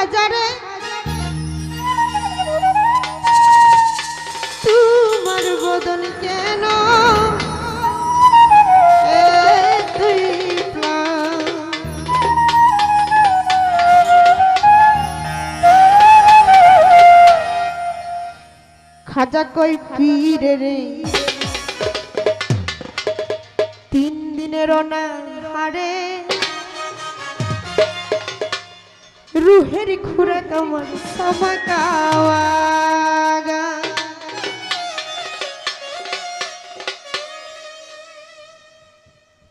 খাজারে তোমার বদন কেন? খাজা কই পীরে রে? তিন দিনের না হারে রুহের খুরা কামন সমাকাওয়াগা।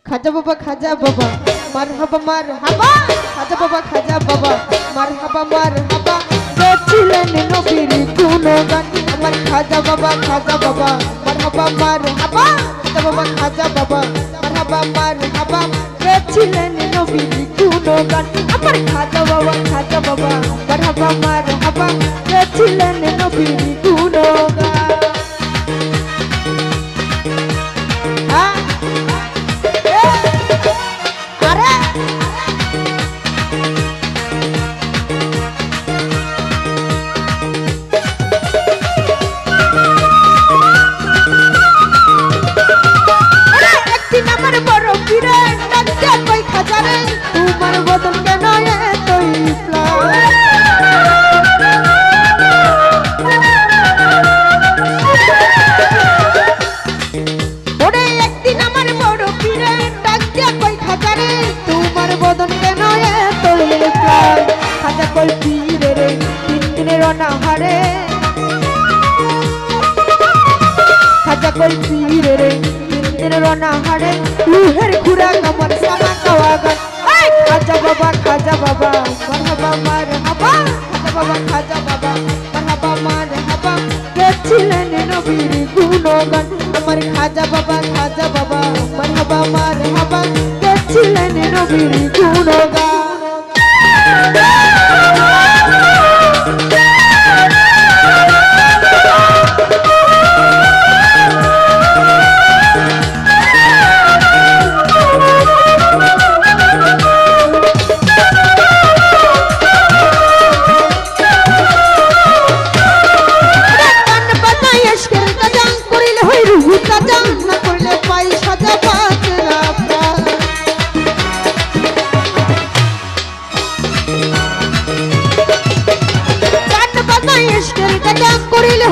খাজা বাবা খাজা বাবা মার হাবা মার হাবা খাজা বাবা খাজা বাবা মার হাবা মার হাবা গেছিলেন নবীর গুণগান। আমার খাজা বাবা খাজা বাবা মার হাবা মার হাবা খাজা বাবা খাজা বাবা মার হাবা মার হাবা গেছিলেন নবীর গুণগান আমার খাজা বাবা খাজা তোমার বদন কেন এতই ওরে একদিন আমার বড় পীরে ডাকতে কই খাজারে তোমার বদন কেন এতই খাজা কই পীরে রে তিন দিনের অনাহারে? খাজা কই পীরে রে দিনের রনা হারে লুহের খুরা কামর সামা বাবা মারহাবা মারহাবা গেছিলেন নবীর গুণগান। আমার খাজা বাবা খাজা বাবা মারহাবা মারহাবা গেছিলেন নবীর গুণগান।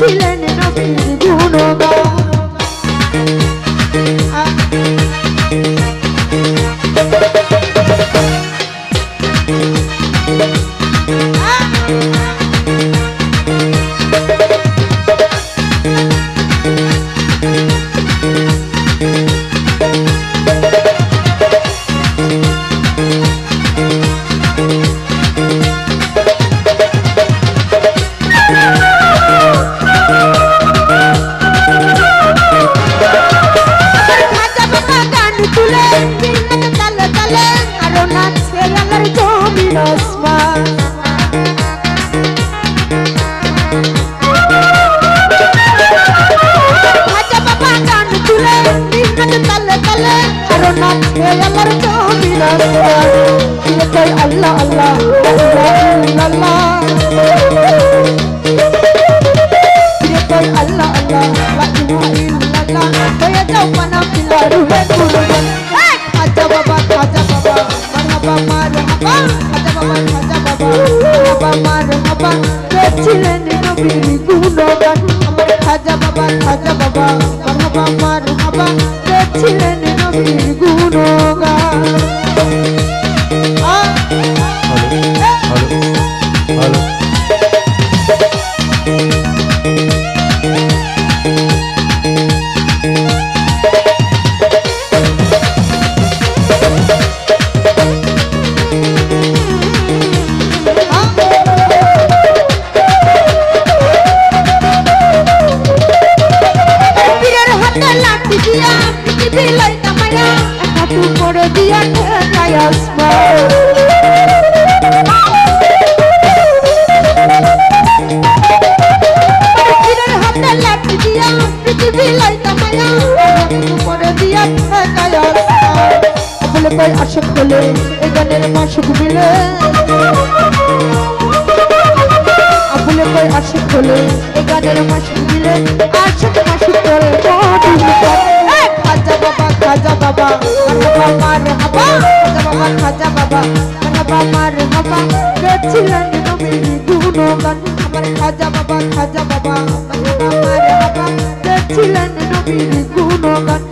গেছিলেন নবীর গুণগান। Kay Allah Allah La ilallah Allah Allah La ilaha illallah Kaya daw panang ilaro Retulugan Aja baba, aja baba Marhaba marhaba Aja baba, aja baba Marhaba marhaba Rechilen nabi gunakan Aja baba, baba উপরে দিয়া ঠেকাই আসমান বলে কই আশক হলে এই গানের মাসুক মিলে আবুলে গানের মাসুক তোর খাজা বাবা খাজা বাবা। খাজা বাবা রে হাবা খাজা বাবা খাজা বাবা। খাজা বাবা রে হাবা গেছিলেন নবীর গুণগান আমার খাজা বাবা খাজা বাবা খাজা বাবা রে হাবা গেছিলেন নবীর গুণগান